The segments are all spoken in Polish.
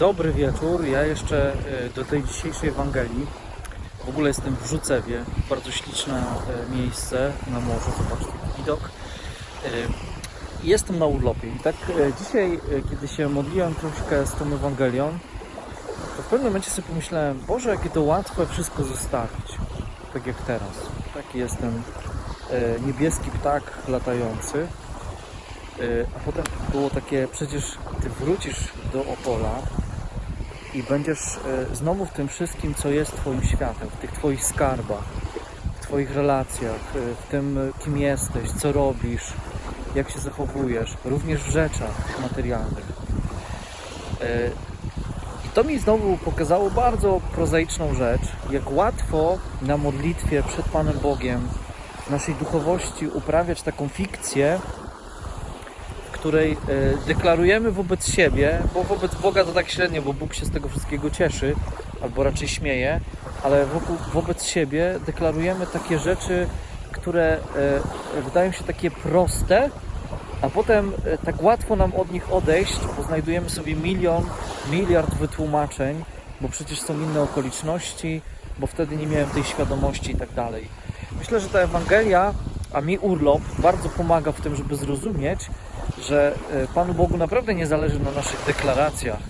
Dobry wieczór. Ja jeszcze e, do tej dzisiejszej Ewangelii. W ogóle jestem w Rzucewie. Bardzo śliczne e, miejsce na morzu. Zobaczcie widok. E, Jestem na urlopie i tak dzisiaj, kiedy się modliłem troszkę z tą Ewangelią, to w pewnym momencie sobie pomyślałem, Boże, jakie to łatwe wszystko zostawić. Tak jak teraz. Taki jestem niebieski ptak latający. A potem było takie, przecież ty wrócisz do Opola i będziesz e, znowu w tym wszystkim, co jest Twoim światem, w tych Twoich skarbach, w Twoich relacjach, e, w tym, e, kim jesteś, co robisz, jak się zachowujesz, również w rzeczach materialnych. I to mi znowu pokazało bardzo prozaiczną rzecz, jak łatwo na modlitwie przed Panem Bogiem, w naszej duchowości uprawiać taką fikcję, której e, deklarujemy wobec siebie, bo wobec Boga to tak średnio, bo Bóg się z tego wszystkiego cieszy, albo raczej śmieje, ale wokół, wobec siebie deklarujemy takie rzeczy, które e, wydają się takie proste, a potem e, tak łatwo nam od nich odejść, bo znajdujemy sobie milion, miliard wytłumaczeń, bo przecież są inne okoliczności, bo wtedy nie miałem tej świadomości i tak dalej. Myślę, że ta Ewangelia, a mi urlop, bardzo pomaga w tym, żeby zrozumieć, że e, Panu Bogu naprawdę nie zależy na naszych deklaracjach,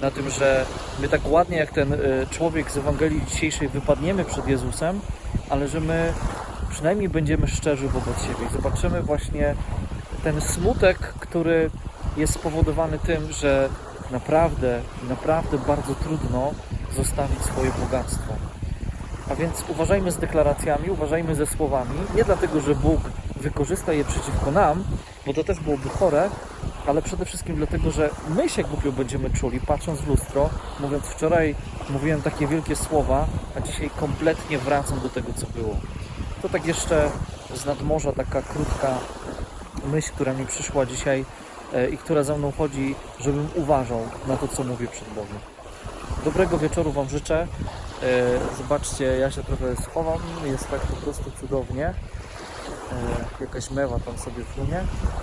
na tym, że my tak ładnie jak ten e, człowiek z Ewangelii dzisiejszej wypadniemy przed Jezusem, ale że my przynajmniej będziemy szczerzy wobec siebie i zobaczymy właśnie ten smutek, który jest spowodowany tym, że naprawdę, naprawdę bardzo trudno zostawić swoje bogactwo. A więc uważajmy z deklaracjami, uważajmy ze słowami, nie dlatego, że Bóg wykorzysta je przeciwko nam, bo to też byłoby chore, ale przede wszystkim dlatego, że my się głupio będziemy czuli, patrząc w lustro, mówiąc wczoraj mówiłem takie wielkie słowa, a dzisiaj kompletnie wracam do tego, co było. To tak jeszcze z nadmorza taka krótka myśl, która mi przyszła dzisiaj e, i która za mną chodzi, żebym uważał na to, co mówię przed Bogiem. Dobrego wieczoru Wam życzę. E, Zobaczcie, ja się trochę schowam, jest tak po prostu cudownie. E, Jakaś mewa tam sobie frunie,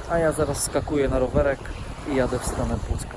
a ja zaraz skakuję na rowerek i jadę w stronę Płocka.